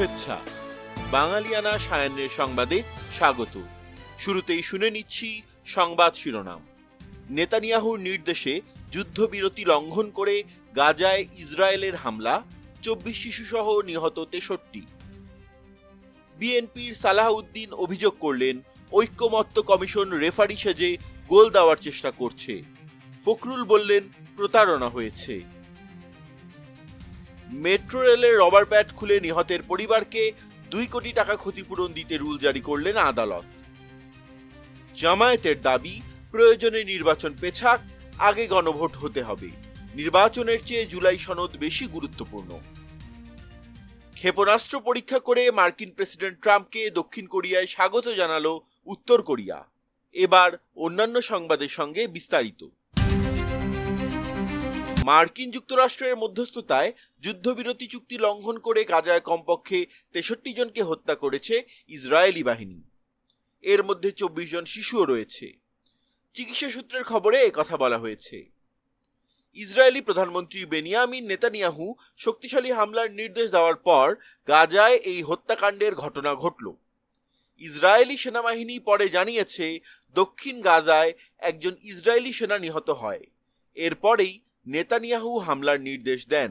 শুভেচ্ছা। বাঙালিয়ানা সায়ান্নের সংবাদে স্বাগত। শুরুতেই শুনে নিচ্ছি সংবাদ শিরোনাম। নেতানিয়াহুর নির্দেশে যুদ্ধবিরতি লঙ্ঘন করে গাজায় ইসরায়েলের হামলা, চব্বিশ শিশুসহ নিহত তেষট্টি। বিএনপির সালাহউদ্দিন অভিযোগ করলেন, ঐক্যমত্য কমিশন রেফারি সেজে গোল দেওয়ার চেষ্টা করছে। ফখরুল বললেন, প্রতারণা হয়েছে। মেট্রো রেলের রবার ব্যাট খুলে নিহতের পরিবারকে দুই কোটি টাকা ক্ষতিপূরণ দিতে রুল জারি করলেন আদালত। জামায়াতের দাবি, প্রয়োজনে নির্বাচন পেছাক, আগে গণভোট হতে হবে। নির্বাচনের চেয়ে জুলাই সনদ বেশি গুরুত্বপূর্ণ। ক্ষেপণাস্ত্র পরীক্ষা করে মার্কিন প্রেসিডেন্ট ট্রাম্পকে দক্ষিণ কোরিয়ায় স্বাগত জানালো উত্তর কোরিয়া। এবার অন্যান্য সংবাদের সঙ্গে বিস্তারিত। মার্কিন যুক্তরাষ্ট্রের মধ্যস্থতায় যুদ্ধবিরতি চুক্তি লঙ্ঘন করে গাজায় কমপক্ষে তেষট্টি জনকে হত্যা করেছে ইসরায়েলি বাহিনী। এর মধ্যে চব্বিশ জন শিশুও রয়েছে। চিকিৎসা সূত্রের খবরে কথা বলা হয়েছে। ইসরায়েলি প্রধানমন্ত্রী বেনিয়ামিন নেতানিয়াহু শক্তিশালী হামলার নির্দেশ দেওয়ার পর গাজায় এই হত্যাকাণ্ডের ঘটনা ঘটল। ইসরায়েলি সেনাবাহিনী পরে জানিয়েছে, দক্ষিণ গাজায় একজন ইসরায়েলি সেনা নিহত হয়। এরপরেই নেতানিয়াহু হামলার নির্দেশ দেন।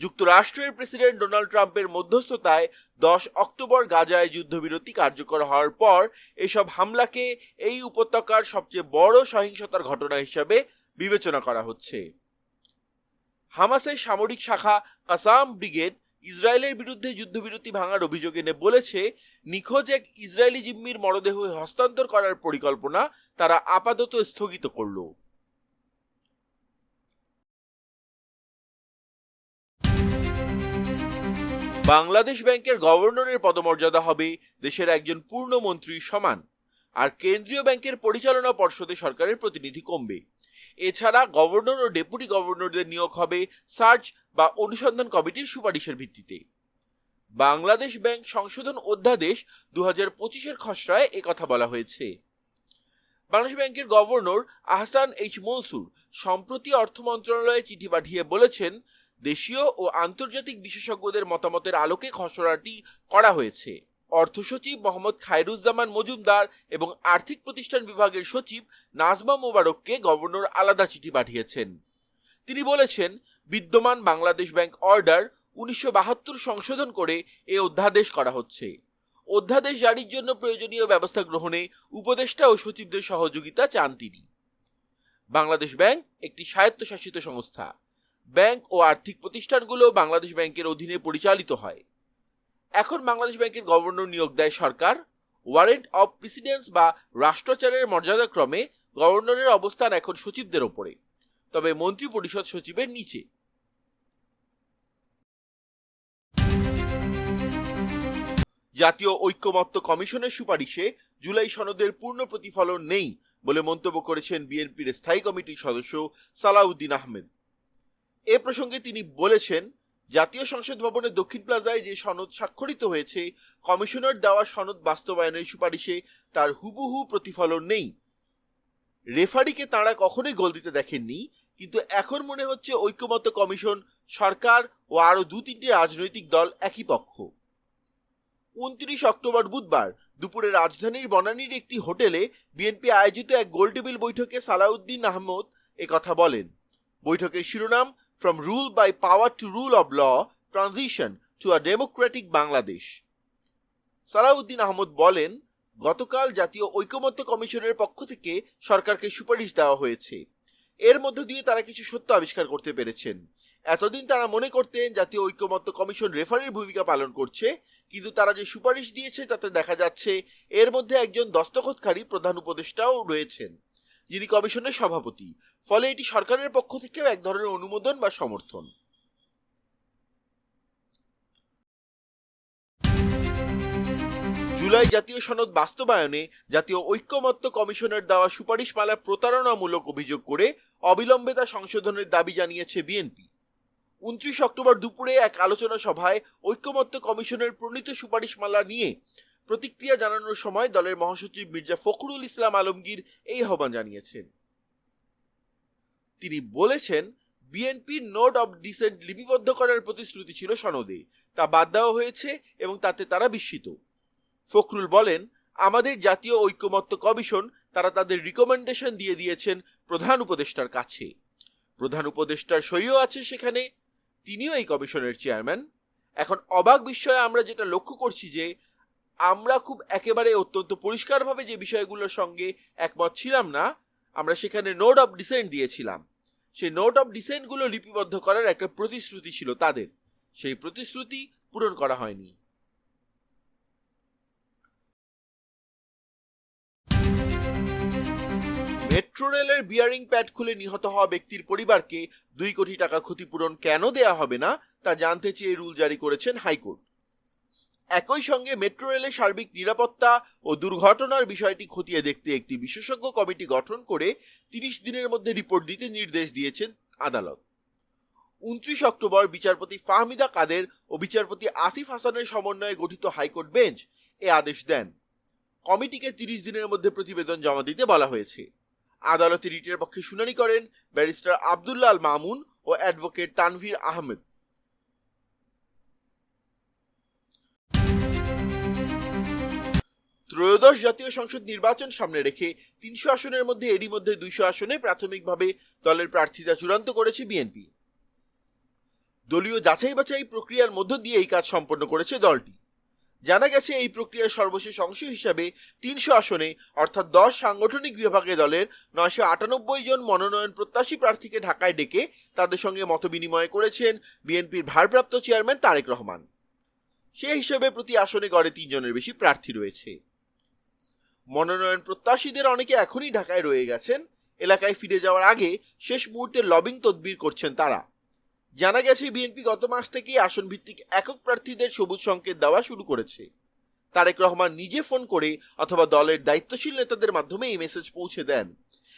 যুক্তরাষ্ট্রের প্রেসিডেন্ট ডোনাল্ড ট্রাম্পের মধ্যস্থতায় দশ অক্টোবর গাজায় যুদ্ধবিরতি কার্যকর হওয়ার পর এসব হামলাকে এই উপত্যকার সবচেয়ে বড় সহিংসতার ঘটনা হিসাবে বিবেচনা করা হচ্ছে। হামাসের সামরিক শাখা কাসাম ব্রিগেড ইসরায়েলের বিরুদ্ধে যুদ্ধবিরতি ভাঙার অভিযোগ এনে বলেছে, নিখোঁজ এক ইসরায়েলি জিম্মির মরদেহ হস্তান্তর করার পরিকল্পনা তারা আপাতত স্থগিত করল। বাংলাদেশ ব্যাংকের গভর্নরের পদমর্যাদা হবে দেশের একজন পূর্ণ মন্ত্রীর সমান, আর কেন্দ্রীয় ব্যাংকের পরিচালনা পর্ষদে সরকারের প্রতিনিধি কমবে। এছাড়া গভর্নর ও ডেপুটি গভর্নরদের নিয়োগ হবে সার্চ বা অনুসন্ধান কমিটির সুপারিশের ভিত্তিতে। বাংলাদেশ ব্যাংক সংশোধন অধ্যাদেশ দু হাজার পঁচিশের খসড়ায় একথা বলা হয়েছে। বাংলাদেশ ব্যাংকের গভর্নর আহসান এইচ মনসুর সম্প্রতি অর্থ মন্ত্রণালয়ে চিঠি পাঠিয়ে বলেছেন দেশীয় ও আন্তর্জাতিক বিশেষজ্ঞদের মতামতের আলোকে খসড়াটি করা হয়েছে। অর্থ সচিব মোহাম্মদ খায়রুজ্জামান মজুমদার এবং আর্থিক প্রতিষ্ঠান বিভাগের সচিব নাজমা মোবারককে গভর্নর আলাদা চিঠি পাঠিয়েছেন। তিনি বলেছেন, বিদ্যমান বাংলাদেশ ব্যাংক অর্ডার উনিশশো বাহাত্তর সংশোধন করে এ অধ্যাদেশ করা হচ্ছে। অধ্যাদেশ জারির জন্য প্রয়োজনীয় ব্যবস্থা গ্রহণে উপদেষ্টা ও সচিবদের সহযোগিতা চান তিনি। বাংলাদেশ ব্যাংক একটি স্বায়ত্তশাসিত সংস্থা। ব্যাংক ও আর্থিক প্রতিষ্ঠানগুলো বাংলাদেশ ব্যাংকের অধীনে পরিচালিত হয়। এখন বাংলাদেশ ব্যাংকের গভর্নর নিয়োগ দেয় সরকার। ওয়ারেন্ট অফ প্রেসিডেন্স বা রাষ্ট্রচারের মর্যাদাক্রমে গভর্নরের অবস্থান এখন সচিবদের ওপরে। তবে মন্ত্রী পরিষদ সচিবের নিচে। জাতীয় ঐক্যমত্য কমিশনের সুপারিশে জুলাই সনদের পূর্ণ প্রতিফলন নেই বলে মন্তব্য করেছেন বিএনপির স্থায়ী কমিটির সদস্য সালাউদ্দিন আহমেদ। এ প্রসঙ্গে তিনি বলেছেন, জাতীয় সংসদ ভবনের দক্ষিণ প্লাজায় যে সনদ স্বাক্ষরিত হয়েছে, কমিশনার দেওয়া সনদ বাস্তবায়নের সুপারিশে তার হুবহু প্রতিফলন নেই। রেফারিকে তাঁরা কখনোই গোল দিতে দেখেননি, কিন্তু এখন মনে হচ্ছে ঐক্যমত্য কমিশন, সরকার ও আরও দু তিনটি রাজনৈতিক দল একই পক্ষ। উনত্রিশ অক্টোবর বুধবার দুপুরে রাজধানীর বনানীর একটি হোটেলে বিএনপি আয়োজিত এক গোলটেবিল বৈঠকে সালাউদ্দিন আহমদ কথা বলেন। বৈঠকের শিরোনাম from rule by power to rule of law transition to a democratic Bangladesh Salahuddin Ahmed বলেন, গতকাল জাতীয় ঐকমত্য কমিশনের পক্ষ থেকে সরকারকে সুপারিশ দেওয়া হয়েছে। এর মধ্য দিয়ে তারা কিছু সত্য আবিষ্কার করতে পেরেছেন। এতদিন তারা মনে করতেন জাতীয় ঐক্যমত্য কমিশন রেফারির ভূমিকা পালন করছে, কিন্তু তারা যে সুপারিশ দিয়েছে তাতে দেখা যাচ্ছে এর মধ্যে একজন দস্তখতকারী প্রধান উপদেষ্টাও রয়েছেন। যিনি কমিশনের সভাপতি। ফলে এটি সরকারের পক্ষ থেকেও এক ধরনের অনুমোদন বা সমর্থন। জুলাই জাতীয় সনদ বাস্তবায়নে জাতীয় ঐক্যমত্য কমিশনের দেওয়া সুপারিশমালা প্রতারণামূলক অভিযোগ করে অবিলম্বে তা সংশোধনের দাবি জানিয়েছে বিএনপি। উনত্রিশ অক্টোবর দুপুরে এক আলোচনা সভায় ঐক্যমত্য কমিশনের প্রণীত সুপারিশমালা নিয়ে প্রতিক্রিয়া জানানোর সময় দলের মহাসচিব মির্জা ফখরুল ইসলাম আলমগীর এই আহ্বান জানিয়েছেন। তিনি বলেছেন বিএনপি নোট অব ডিসেন্ট লিপিবদ্ধ করার প্রতিশ্রুতি ছিল সনদে। তা বাদ দেওয়া হয়েছে এবং তাতে তারা বিস্মিত। ফখরুল বলেন, আমাদের জাতীয় ঐক্যমত্য কমিশন তারা তাদের রিকমেন্ডেশন দিয়ে দিয়েছেন প্রধান উপদেষ্টার কাছে। প্রধান উপদেষ্টার সইও আছে সেখানে, তিনিও এই কমিশনের চেয়ারম্যান। এখন অবাক বিস্ময়ে আমরা যেটা লক্ষ্য করছি যে আমরা খুব একেবারে অত্যন্ত পরিষ্কারভাবে যে বিষয়গুলোর সঙ্গে একমত ছিলাম না, আমরা সেখানে নোট অফ ডিসেন্ট দিয়েছিলাম। সেই নোট অফ ডিসেন্টগুলো লিপিবদ্ধ করার একটা প্রতিশ্রুতি ছিল তাদের। সেই প্রতিশ্রুতি পূরণ করা হয়নি। মেট্রো রেলের বিয়ারিং প্যাড খুলে নিহত হওয়া ব্যক্তির পরিবারকে দুই কোটি টাকা ক্ষতিপূরণ কেন দেয়া হবে না, তা জানতে চেয়ে রুল জারি করেছেন হাইকোর্ট। একই সঙ্গে মেট্রো রেলের সার্বিক নিরাপত্তা ও দুর্ঘটনার বিষয়টি খতিয়ে দেখতে একটি বিশেষজ্ঞ কমিটি গঠন করে তিরিশ দিনের মধ্যে রিপোর্ট দিতে নির্দেশ দিয়েছেন আদালত। উনত্রিশ অক্টোবর বিচারপতি ফাহমিদা কাদের ও বিচারপতি আসিফ হাসানের সমন্বয়ে গঠিত হাইকোর্ট বেঞ্চ এ আদেশ দেন। কমিটিকে তিরিশ দিনের মধ্যে প্রতিবেদন জমা দিতে বলা হয়েছে। আদালতে রিটের পক্ষে শুনানি করেন ব্যারিস্টার আবদুল্লাহ আল মামুন ও অ্যাডভোকেট তানভীর আহমেদ। ত্রয়োদশ জাতীয় সংসদ নির্বাচন সামনে রেখে তিনশো আসনের মধ্যে, এরই মধ্যে দুইশো আসনে প্রাথমিকভাবে দলের প্রার্থীতা চূড়ান্ত করেছে বিএনপি। দলীয় যাচাই বাছাই প্রক্রিয়ার মধ্য দিয়ে এই কাজ সম্পন্ন করেছে দলটি। জানা গেছে, এই প্রক্রিয়ার সর্বশেষ অংশ হিসাবে তিনশো আসনে, অর্থাৎ দশ সাংগঠনিক বিভাগে দলের নয়শো আটানব্বই জন মনোনয়ন প্রত্যাশী প্রার্থীকে ঢাকায় ডেকে তাদের সঙ্গে মতবিনিময় করেছেন বিএনপির ভারপ্রাপ্ত চেয়ারম্যান তারেক রহমান। সে হিসেবে প্রতি আসনে গড়ে তিনজনের বেশি প্রার্থী রয়েছে। মনোনয়ন প্রত্যাশীদের অনেকে এখনই ঢাকায় রয়ে গেছেন। এলাকায় ফিরে যাওয়ার আগে শেষ মুহূর্তে লবিং তদবির করছেন তারা। জানা গেছে, বিএনপি গত মাস থেকেই আসন ভিত্তিক একক প্রার্থীদের সবুজ সংকেত দেওয়া শুরু করেছে। তারেক রহমান নিজে ফোন করে অথবা দলের দায়িত্বশীল নেতাদের মাধ্যমে এই মেসেজ পৌঁছে দেন।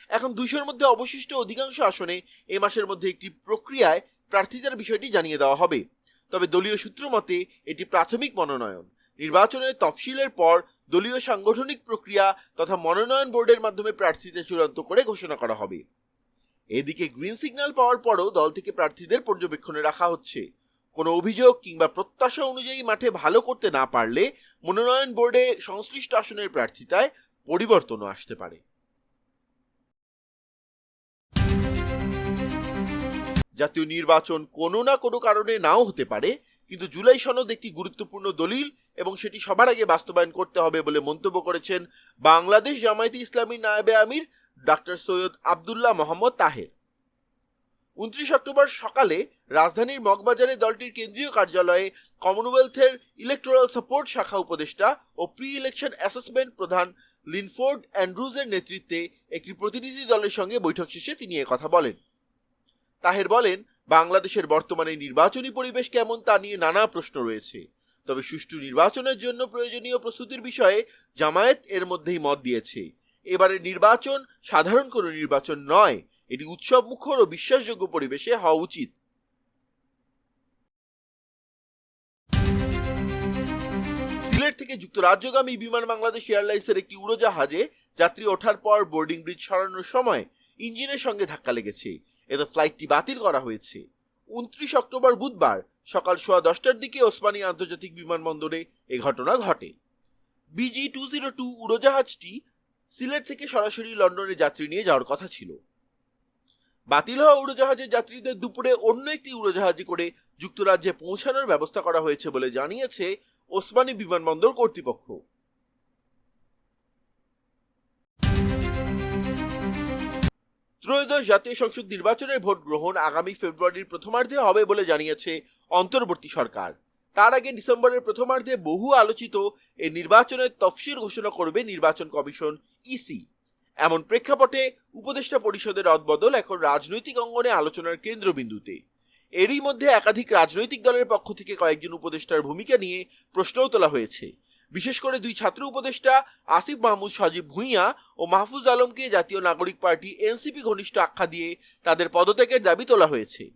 এখন দুইশোর মধ্যে অবশিষ্ট অধিকাংশ আসনে এ মাসের মধ্যে একটি প্রক্রিয়ায় প্রার্থীদের বিষয়টি জানিয়ে দেওয়া হবে। তবে দলীয় সূত্র মতে, এটি প্রাথমিক মনোনয়ন। নির্বাচনের তফসিলের পর দলীয় সাংগঠনিক প্রক্রিয়া তথা মনোনয়ন বোর্ডের মাধ্যমে প্রার্থীদের চূড়ান্ত করে ঘোষণা করা হবে। এদিকে গ্রিন সিগন্যাল পাওয়ার পরও দল থেকে প্রার্থীদের পর্যবেক্ষণে রাখা হচ্ছে। কোনো অভিযোগ কিংবা প্রত্যাশা অনুযায়ী মাঠে ভালো করতে না পারলে মনোনয়ন বোর্ডে সংশ্লিষ্ট আসনের প্রার্থিতায় পরিবর্তনও আসতে পারে। জাতীয় নির্বাচন কোনো না কোনো কারণে নাও হতে পারে কিন্তু জুলাই সনদ একটি গুরুত্বপূর্ণ দলিল এবং সেটি সবার আগে বাস্তবায়ন করতে হবে বলে মন্তব্য করেছেন বাংলাদেশ জামায়াতে ইসলামী নায়েবে আমির ডাক্তার সৈয়দ আবদুল্লাহ মোহাম্মদ তাহের। উনত্রিশ অক্টোবর সকালে রাজধানীর মগবাজারে দলটির কেন্দ্রীয় কার্যালয়ে কমনওয়েলথের ইলেকটোরাল সাপোর্ট শাখা উপদেষ্টা ও প্রি ইলেকশন অ্যাসেসমেন্ট প্রধান লিনফোর্ড অ্যান্ড্রুজের নেতৃত্বে একটি প্রতিনিধি দলের সঙ্গে বৈঠক শেষে তিনি কথা বলেন। তাহের বলেন বাংলাদেশের বর্তমানে নির্বাচনী পরিবেশ কেমন তা নিয়ে নানা প্রশ্ন রয়েছে। তবে সুষ্ঠু নির্বাচনের জন্য প্রয়োজনীয় প্রস্তুতির বিষয়ে জামায়াত এর মধ্যেই মত দিয়েছে। এবারে নির্বাচন সাধারণ কোনো নির্বাচন নয়। এটি উৎসব মুখর ও বিশ্বাসযোগ্য পরিবেশে হওয়া উচিত। থেকে যুক্তরাজ্যগামী বিমান বাংলাদেশ এয়ারলাইন্সের একটি উড়োজাহাজে যাত্রী ওঠার পর বোর্ডিং ব্রিজ সরানোর সময় ইঞ্জিনের সঙ্গে ধাক্কা লেগেছে। এতে ফ্লাইটটি বাতিল করা হয়েছে। উনত্রিশ অক্টোবর বুধবার সকাল সোয়া দশটার দিকে ওসমানী আন্তর্জাতিক বিমানবন্দরে এ ঘটনা ঘটে। বিজি টু জিরো টু উড়োজাহাজটি সিলেট থেকে সরাসরি লন্ডনে যাত্রী নিয়ে যাওয়ার কথা ছিল। বাতিল হওয়া উড়োজাহাজের যাত্রীদের দুপুরে অন্য একটি উড়োজাহাজে করে যুক্তরাজ্যে পৌঁছানোর ব্যবস্থা করা হয়েছে বলে জানিয়েছে ওসমানী বিমানবন্দর কর্তৃপক্ষ। ত্রয়োদশ জাতীয় সংসদ নির্বাচনের ভোট গ্রহণ আগামী ফেব্রুয়ারির প্রথমার্ধে হবে বলে জানিয়েছে অন্তর্বর্তী সরকার। তার আগে ডিসেম্বরের প্রথমার্ধে বহু আলোচিত এই নির্বাচনের তফসিল ঘোষণা করবে নির্বাচন কমিশন, ইসি। এমন প্রেক্ষাপটে উপদেষ্টা পরিষদের রদবদল এখন রাজনৈতিক অঙ্গনে আলোচনার কেন্দ্রবিন্দুতে। এরই মধ্যে একাধিক রাজনৈতিক দলের পক্ষ থেকে কয়েকজন উপদেষ্টার ভূমিকা নিয়ে প্রশ্নও তোলা হয়েছে। বিশেষ করে দুই ছাত্র উপদেষ্টা আসিফ মাহমুদ, সজীব ভুঁইয়া ও মাহফুজ আলমকে জাতীয় নাগরিক পার্টি এনসিপি ঘনিষ্ঠ আখ্যা দিয়ে তাদের পদত্যাগের দাবি তোলা হয়েছে।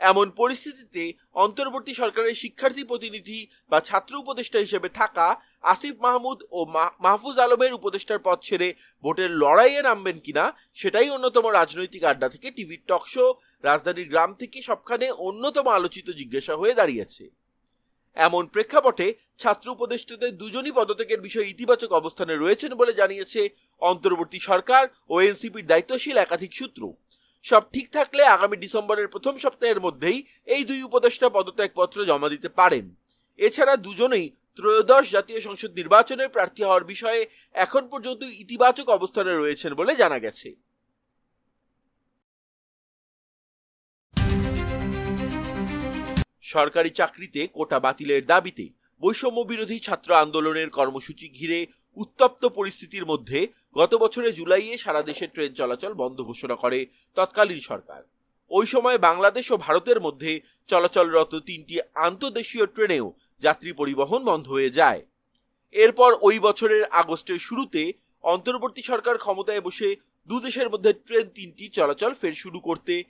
এমন পরিস্থিতিতে অন্তর্বর্তী সরকারের শিক্ষার্থী প্রতিনিধি বা ছাত্র উপদেষ্টা হিসেবে থাকা আসিফ মাহমুদ ও মাহফুজ আলমের উপদেষ্টার পদ ছেড়ে ভোটের লড়াইয়ে নামবেন কিনা, সেটাই অন্যতম রাজনৈতিক আড্ডা থেকে টিভির টক শো, রাজধানীর গ্রাম থেকে সবখানে অন্যতম আলোচিত জিজ্ঞাসা হয়ে দাঁড়িয়েছে। এমন প্রেক্ষাপটে ছাত্র উপদেষ্টাদের দুজনই পদত্যাগের বিষয়ে ইতিবাচক অবস্থানে রয়েছেন বলে জানিয়েছে অন্তর্বর্তী সরকার ও এনসিপির দায়িত্বশীল একাধিক সূত্র। সব ঠিক থাকলে আগামী ডিসেম্বরের প্রথম সপ্তাহের মধ্যেই এই দুই উপদেষ্টা পদত্যাগপত্র জমা দিতে পারেন। এছাড়া দুজনেই ত্রয়োদশ জাতীয় সংসদ নির্বাচনের প্রার্থী হওয়ার বিষয়ে এখন পর্যন্ত ইতিবাচক অবস্থানে রয়েছেন বলে জানা গেছে। সরকারি চাকরিতে কোটা বাতিলের দাবিতে বৈষম্য বিরোধী ছাত্র আন্দোলনের কর্মসূচি ঘিরে উত্তপ্ত পরিস্থিতির মধ্যে গত বছরের জুলাইয়ে সারা দেশে ট্রেন চলাচল বন্ধ ঘোষণা করে তৎকালীন সরকার। ওই সময় বাংলাদেশ ও ভারতের মধ্যে চলাচলরত তিনটি আন্তদেশীয় ট্রেনেও যাত্রী পরিবহন বন্ধ হয়ে যায়। এরপর ওই বছরের আগস্টের শুরুতে অন্তর্বর্তী সরকার ক্ষমতায় বসে দু দেশের মধ্যে ট্রেন তিনটি চলাচল ফের শুরু করতে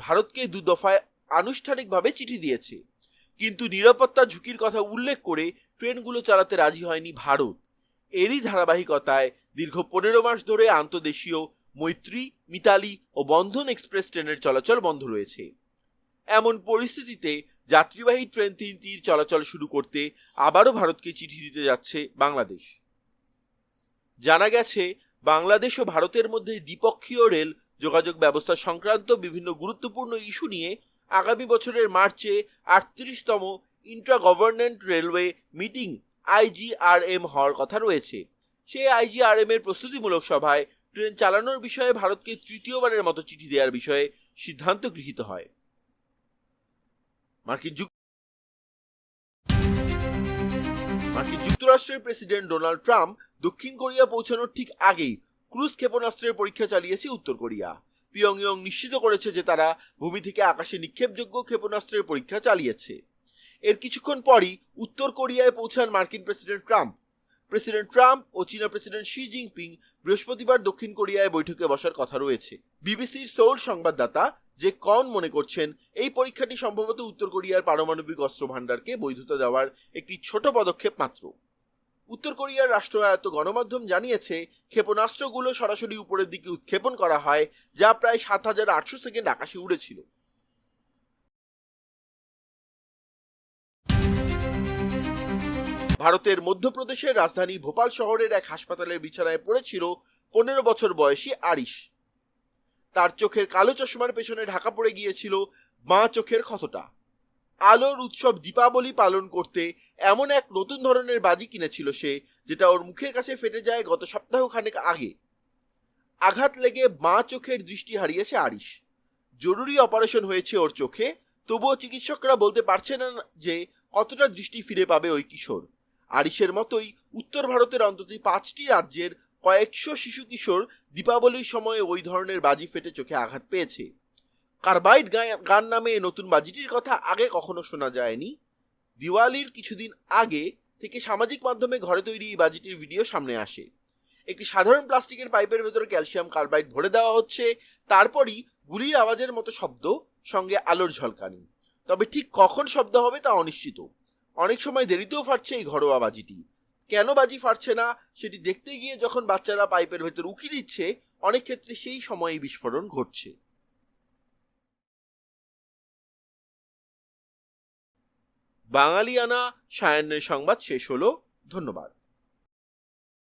ভারতকে দু দফায় আনুষ্ঠানিকভাবে চিঠি দিয়েছে। কিন্তু নিরাপত্তা ঝুঁকির কথা উল্লেখ করে ট্রেনগুলো চালাতে রাজি হয়নি ভারত। এরই ধারাবাহিকতায় দীর্ঘ পনেরো মাস ধরে আন্তদেশীয় মৈত্রী, মিতালি ও বন্ধন এক্সপ্রেস ট্রেনের চলাচল বন্ধ রয়েছে। এমন পরিস্থিতিতে যাত্রীবাহী ট্রেন তিনটির চলাচল শুরু করতে আবারও ভারতকে চিঠি দিতে যাচ্ছে বাংলাদেশ। জানা গেছে, বাংলাদেশ ও ভারতের মধ্যে দ্বিপক্ষীয় রেল যোগাযোগ ব্যবস্থা সংক্রান্ত বিভিন্ন গুরুত্বপূর্ণ ইস্যু নিয়ে আগামী বছরের মার্চে আটত্রিশতম intra government railway meeting IGRM হওয়ার কথা রয়েছে। সেই আইজিআরএম এর প্রস্তুতিমূলক সভায় ট্রেন চালানোর বিষয়ে ভারতকে তৃতীয়বারের মতো চিঠি দেওয়ার বিষয়ে সিদ্ধান্ত গৃহীত হয়। মার্কিন মার্কিন যুক্তরাষ্ট্রের প্রেসিডেন্ট ডোনাল্ড ট্রাম্প দক্ষিণ কোরিয়া পৌঁছানোর ঠিক আগেই ক্রুজ ক্ষেপণাস্ত্রের পরীক্ষা চালিয়েছে উত্তর কোরিয়া। পিয়ংইয়ং নিশ্চিত করেছে যে তারা ভূমি থেকে আকাশে নিক্ষেপযোগ্য ক্ষেপণাস্ত্রের পরীক্ষা চালিয়েছে। এর কিছুক্ষণ পরই উত্তর কোরিয়ায় পৌঁছান মার্কিন প্রেসিডেন্ট ট্রাম্প। প্রেসিডেন্ট ট্রাম্প ও চীনা প্রেসিডেন্ট শি জিনপিং বৃহস্পতিবার দক্ষিণ কোরিয়ায় বৈঠকে বসার কথা রয়েছে। বিবিসির সোল সংবাদদাতা যে কন মনে করছেন, এই পরীক্ষাটি সম্ভবত উত্তর কোরিয়ার পারমাণবিক অস্ত্র ভান্ডারকে বৈধতা দেওয়ার একটি ছোট পদক্ষেপ মাত্র। উত্তর কোরিয়ার রাষ্ট্রায়ত্ত গণমাধ্যম জানিয়েছে, ক্ষেপণাস্ত্রগুলো সরাসরি উপরের দিকে উৎক্ষেপণ করা হয়, যা প্রায় সাত হাজার আটশো সেকেন্ড আকাশে উড়েছিল। ভারতের মধ্যপ্রদেশের রাজধানী ভোপাল শহরের এক হাসপাতালের বিছানায় পড়েছিল পনেরো বছর বয়সী আরিশ। তার চোখের কালো চশমার পেছনে ঢাকা পড়ে গিয়েছিল মা চোখের ক্ষতটা। আলোর উৎসব দীপাবলি পালন করতে এমন এক নতুন ধরনের বাজি কিনেছিল সে, যেটা ওর মুখের কাছে ফেটে যায় গত সপ্তাহ খানেক আগে। আঘাত লেগে মা চোখের দৃষ্টি হারিয়েছে আরিশ। জরুরি অপারেশন হয়েছে ওর চোখে, তবুও চিকিৎসকরা বলতে পারছে না যে কতটা দৃষ্টি ফিরে পাবে ওই কিশোর। আরিশের মতোই উত্তর ভারতের অন্তত পাঁচটি রাজ্যের কয়েকশো শিশু কিশোর দীপাবলির সময়ে ওই ধরনের বাজি ফেটে চোখে আঘাত পেয়েছে। কার্বাইড গান নামে নতুন বাজিটির কথা আগে কখনো শোনা যায়নি। দিওয়ালির কিছুদিন আগে থেকে সামাজিক মাধ্যমে ঘরে তৈরি এই বাজিটির ভিডিও সামনে আসে। একটি সাধারণ প্লাস্টিকের পাইপের ভেতরে ক্যালসিয়াম কার্বাইড ভরে দেওয়া হচ্ছে, তারপরই গুলির আওয়াজের মতো শব্দ, সঙ্গে আলোর ঝলকানি। তবে ঠিক কখন শব্দ হবে তা অনিশ্চিত। অনেক সময় দেরিতেও ফাটছে এই ঘরোয়া বাজিটি। কেন বাজি ফাটছে না? সেটি দেখতে গিয়ে যখন বাচ্চারা পাইপের ভেতর উকি দিচ্ছে, অনেক ক্ষেত্রে সেই সময়ে বিস্ফোরণ ঘটছে। বাঙালিয়ানা সায়ান্নের সংবাদ শেষ হলো। ধন্যবাদ।